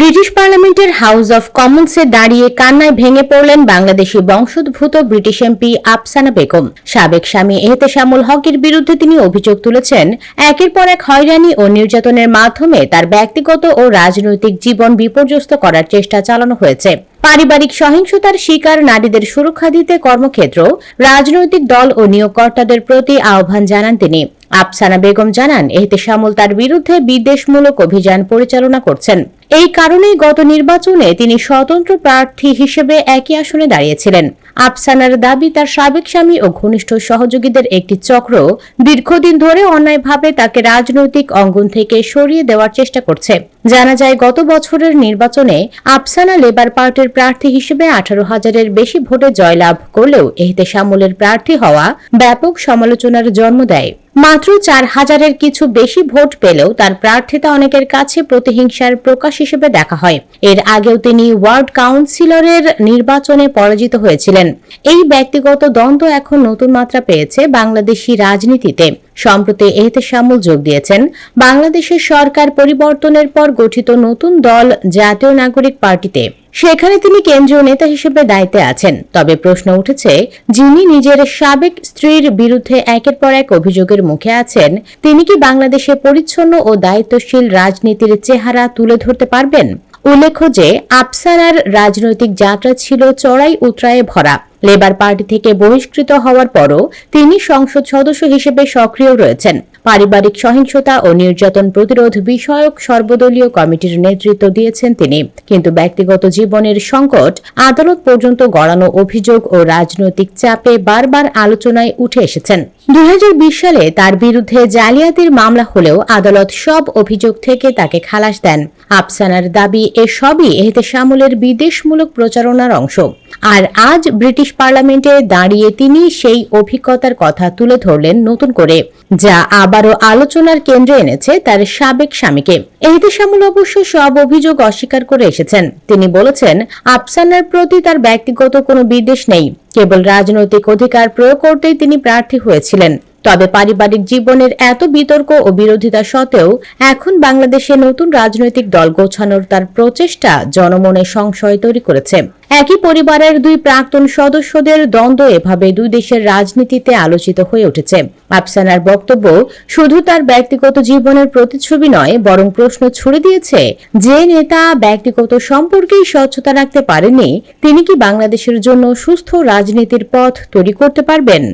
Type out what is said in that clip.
British পার্লামেন্টের house of কমন্সে দাঁড়িয়ে কান্নায় ভেঙে পড়লেন বাংলাদেশি বংশোদ্ভূত ব্রিটিশ এমপি আফসানা বেগম। সাবেক স্বামী এহতেশামুল হকের বিরুদ্ধে তিনি অভিযোগ তুলেছেন, একের পর এক হয়রানি ও নির্যাতনের মাধ্যমে তার ব্যক্তিগত ও রাজনৈতিক জীবন বিপর্যস্ত করার চেষ্টা চালানো হয়েছে। পারিবারিক সহিংসতার শিকার নারীদের সুরক্ষা দিতে কর্মক্ষেত্র, রাজনৈতিক দল ও নিয়োগকর্তাদের প্রতি আহ্বান জানান তিনি। আফসানা বেগম জানান এহতেশামুল তার বিরুদ্ধে বিদ্বেষমূলক অভিযান পরিচালনা করছেন। এই কারণেই গত নির্বাচনে তিনি স্বতন্ত্র প্রার্থী হিসেবে একই আসনে দাঁড়িয়েছিলেন। আফসানার দাবি, তার সাবেক স্বামী ও ঘনিষ্ঠ সহযোগীদের একটি চক্র দীর্ঘদিন ধরে অন্যায়ভাবে তাকে রাজনৈতিক অঙ্গন থেকে সরিয়ে দেওয়ার চেষ্টা করছে। জানা যায়, গত বছরের নির্বাচনে আফসানা লেবার পার্টির প্রার্থী হিসেবে আঠারো হাজারের বেশি ভোটে জয়লাভ করলেও এহতেশামুলের প্রার্থী হওয়া ব্যাপক সমালোচনার জন্ম দেয়। মাত্র চার হাজারের কিছু বেশি ভোট পেলেও তার প্রার্থিতা অনেকের কাছে প্রতিহিংসার প্রকাশ হিসেবে দেখা হয়। এর আগেও তিনি ওয়ার্ড কাউন্সিলরের নির্বাচনে পরাজিত হয়েছিলেন। এই ব্যক্তিগত দ্বন্দ্ব এখন নতুন মাত্রা পেয়েছে বাংলাদেশি রাজনীতিতে। সম্প্রতি এহতেশামুল যোগ দিয়েছেন। বাংলাদেশের সরকার পরিবর্তনের পর গঠিত নতুন দল জাতীয় নাগরিক পার্টিতে। সেখানে তিনি কেন্দ্রীয় নেতা হিসেবে দায়িত্বে আছেন। তবে প্রশ্ন উঠেছে, যিনি নিজের সাবেক স্ত্রীর বিরুদ্ধে একের পর এক অভিযোগের মুখে আছেন, তিনি কি বাংলাদেশে পরিচ্ছন্ন ও দায়িত্বশীল রাজনীতির চেহারা তুলে ধরতে পারবেন? উল্লেখ্য যে আফসারার রাজনৈতিক যাত্রা ছিল চড়াই উতরায়ে ভরা। লেবার পার্টি থেকে বহিষ্কৃত হওয়ার পরও তিনি সংসদ সদস্য হিসেবে সক্রিয় রয়েছেন। পারিবারিক সহিংসতা ও নির্যাতন প্রতিরোধ বিষয়ক সর্বদলীয় কমিটির নেতৃত্ব দিয়েছেন তিনি। কিন্তু ব্যক্তিগত জীবনের সংকট, আদালত পর্যন্ত গড়ানো অভিযোগ ও রাজনৈতিক চাপে বারবার আলোচনায় উঠে এসেছেন। দুই সালে তার বিরুদ্ধে জালিয়াতির মামলা হলেও আদালত সব অভিযোগ থেকে তাকে খালাস দেন। আফসানার দাবি এসবই এহতেশামুলের বিদেশমূলক প্রচারণার অংশ। আর আজ ব্রিটিশ পার্লামেন্টে দাঁড়িয়ে তিনি সেই অভিজ্ঞতার কথা তুলে ধরলেন নতুন করে, যা আবারও আলোচনার কেন্দ্রে এনেছে তার সাবেক স্বামীকে। এহতেশামুল অবশ্য সব অভিযোগ অস্বীকার করে এসেছেন। তিনি বলেছেন, আফসানার প্রতি তার ব্যক্তিগত কোনো বিদ্বেষ নেই। কেবল রাজনৈতিক অধিকার প্রয়োগ করতেই তিনি প্রার্থী হয়েছিলেন। তবে পারিবারিক জীবনের এত বিতর্ক ও বিরোধিতা সত্ত্বেও এখন বাংলাদেশে নতুন রাজনৈতিক দল গোছানোর তার প্রচেষ্টা জনমনে সংশয় তৈরি করেছে। একই পরিবারের দুই প্রাক্তন সদস্যদের দ্বন্দ্ব এভাবে দুই দেশের রাজনীতিতে আলোচিত হয়ে উঠেছে। আফসানার বক্তব্য, শুধু তার ব্যক্তিগত জীবনের প্রতিচ্ছবি নয়, বরং প্রশ্ন ছুড়ে দিয়েছে, যে নেতা ব্যক্তিগত সম্পর্কেই স্বচ্ছতা রাখতে পারেননি তিনি কি বাংলাদেশের জন্য সুস্থ রাজনীতির পথ তৈরি করতে পারবেন?